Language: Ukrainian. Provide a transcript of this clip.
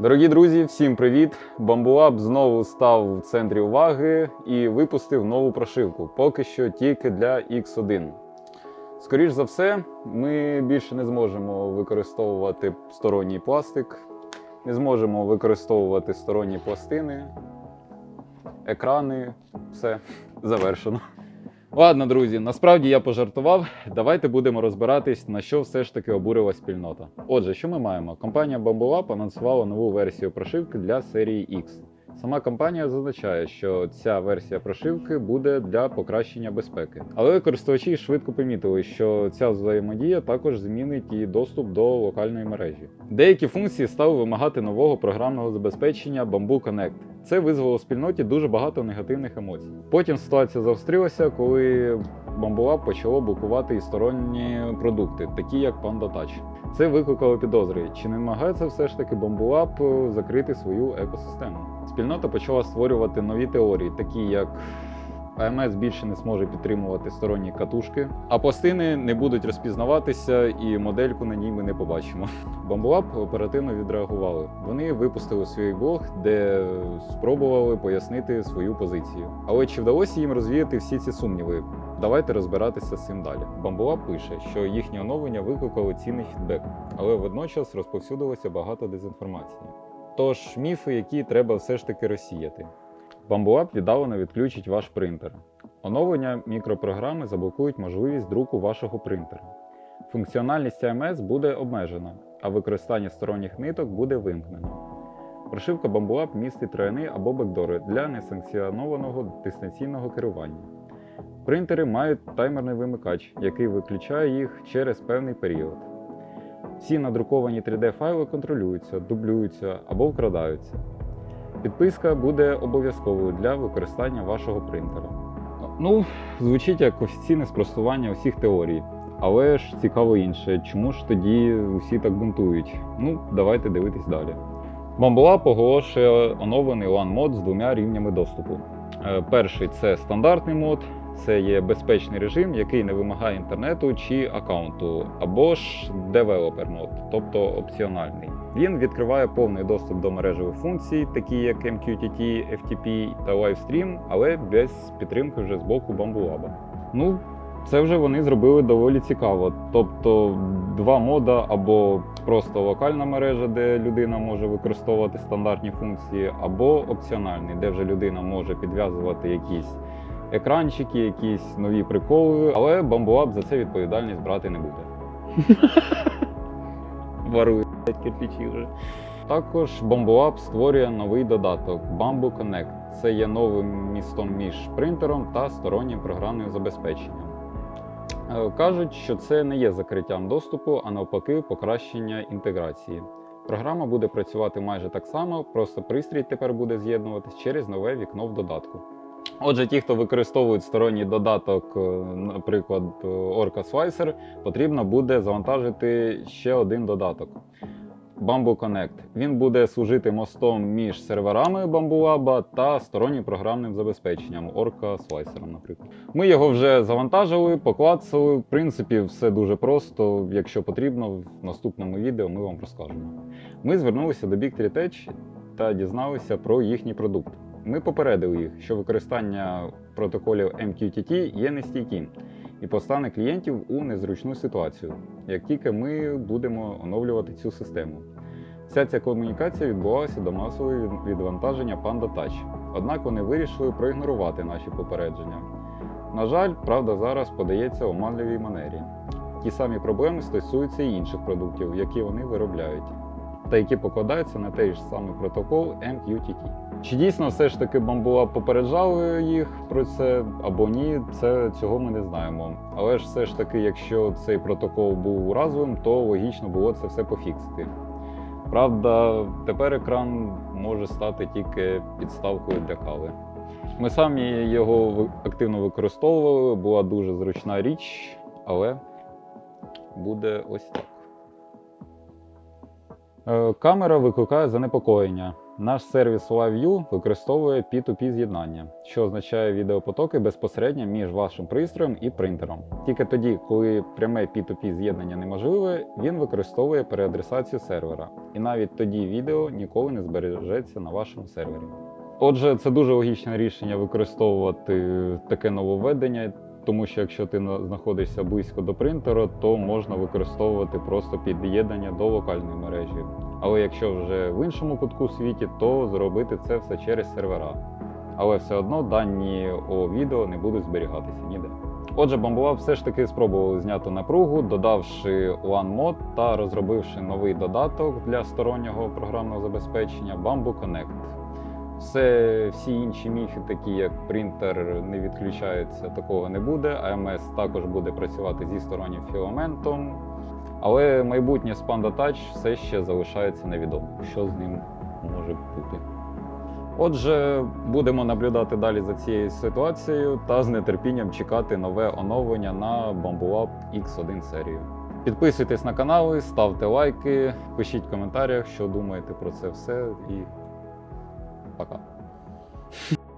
Дорогі друзі, всім привіт! Bamboo знову став в центрі уваги і випустив нову прошивку. Поки що тільки для X1. Скоріш за все, ми більше не зможемо використовувати сторонній пластик, не зможемо використовувати сторонні пластини, екрани. Все завершено. Ладно, друзі, насправді я пожартував. Давайте будемо розбиратись, на що все ж таки обурила спільнота. Отже, що ми маємо? Компанія Bamboo анонсувала нову версію прошивки для серії X. Сама компанія зазначає, що ця версія прошивки буде для покращення безпеки. Але користувачі швидко помітили, що ця взаємодія також змінить і доступ до локальної мережі. Деякі функції стали вимагати нового програмного забезпечення Bamboo Connect. Це визвало в спільноті дуже багато негативних емоцій. Потім ситуація заострилася, коли бамбула почало блокувати і сторонні продукти, такі як Panda Touch. Це викликало підозри, чи не намагається все ж таки бамбулаб закрити свою екосистему. Спільнота почала створювати нові теорії, такі як АМС більше не зможе підтримувати сторонні катушки, а пластини не будуть розпізнаватися, і модельку на ній ми не побачимо. Lab оперативно відреагували. Вони випустили свій блог, де спробували пояснити свою позицію. Але чи вдалося їм розвіяти всі ці сумніви? Давайте розбиратися з цим далі. Lab пише, що їхні оновлення викликали цінний фідбек, але водночас розповсюдилося багато дезінформації. Тож міфи, які треба все ж таки розсіяти. Lab віддалено відключить ваш принтер. Оновлення мікропрограми заблокують можливість друку вашого принтера. Функціональність AMS буде обмежена, а використання сторонніх ниток буде вимкнено. Прошивка Lab містить трояни або бекдори для несанкціонованого дистанційного керування. Принтери мають таймерний вимикач, який виключає їх через певний період. Всі надруковані 3D-файли контролюються, дублюються або вкрадаються. Підписка буде обов'язковою для використання вашого принтера. Ну, звучить як офіційне спростування усіх теорій. Але ж цікаво інше, чому ж тоді усі так бунтують? Ну, давайте дивитись далі. Бамбула поголошує оновлений LAN мод з двома рівнями доступу. Е, Перший це стандартний мод, це є безпечний режим, який не вимагає інтернету чи аккаунту, або ж девелопер мод, тобто опціональний. Він відкриває повний доступ до мережевих функцій, такі як MQTT, FTP та LiveStream, але без підтримки вже з боку Bamboo Ну, це вже вони зробили доволі цікаво. Тобто два мода або просто локальна мережа, де людина може використовувати стандартні функції, або опціональний, де вже людина може підв'язувати якісь екранчики, якісь нові приколи, але Lab за це відповідальність брати не буде. Ворує кирпичі вже. Також Bamboo створює новий додаток Bamboo Connect. Це є новим містом між принтером та стороннім програмним забезпеченням. Е, Кажуть, що це не є закриттям доступу, а навпаки, покращення інтеграції. Програма буде працювати майже так само, просто пристрій тепер буде з'єднуватись через нове вікно в додатку. Отже, ті, хто використовують сторонній додаток, е, наприклад, Orca Slicer, потрібно буде завантажити ще один додаток. Bamboo Connect. Він буде служити мостом між серверами Bamboo Lab та стороннім програмним забезпеченням Orca Slicer, наприклад. Ми його вже завантажили, поклацали. В принципі, все дуже просто. Якщо потрібно, в наступному відео ми вам розкажемо. Ми звернулися до Big 3 Tech та дізналися про їхній продукт. Ми попередили їх, що використання протоколів MQTT є нестійким і постане клієнтів у незручну ситуацію, як тільки ми будемо оновлювати цю систему. Вся ця комунікація відбувалася до масового відвантаження Panda Touch. Однак вони вирішили проігнорувати наші попередження. На жаль, правда зараз подається у оманливій манері. Ті самі проблеми стосуються і інших продуктів, які вони виробляють, та які покладаються на той ж самий протокол MQTT. Чи дійсно все ж таки Bamboo попереджали їх про це або ні, це цього ми не знаємо. Але ж все ж таки, якщо цей протокол був разовим, то логічно було це все пофіксити. Правда, тепер екран може стати тільки підставкою для кави. Ми самі його активно використовували, була дуже зручна річ, але буде ось так. Е, Камера викликає занепокоєння. Наш сервіс LiveView використовує P2P з'єднання, що означає відеопотоки безпосередньо між вашим пристроєм і принтером. Тільки тоді, коли пряме P2P з'єднання неможливе, він використовує переадресацію сервера. І навіть тоді відео ніколи не збережеться на вашому сервері. Отже, це дуже логічне рішення використовувати таке нововведення, тому що якщо ти знаходишся близько до принтера, то можна використовувати просто під'єднання до локальної мережі. Але якщо вже в іншому кутку світі, то зробити це все через сервера. Але все одно дані о відео не будуть зберігатися ніде. Отже, Bamboo все ж таки спробували зняти напругу, додавши мод та розробивши новий додаток для стороннього програмного забезпечення Bamboo Connect. Все, всі інші міфи, такі як принтер не відключається, такого не буде. AMS також буде працювати зі стороннім філаментом. Але майбутнє з Panda Touch все ще залишається невідомо, що з ним може бути. Отже, будемо наблюдати далі за цією ситуацією та з нетерпінням чекати нове оновлення на Bamboo X1 серію. Підписуйтесь на канали, ставте лайки, пишіть в коментарях, що думаєте про це все і パが。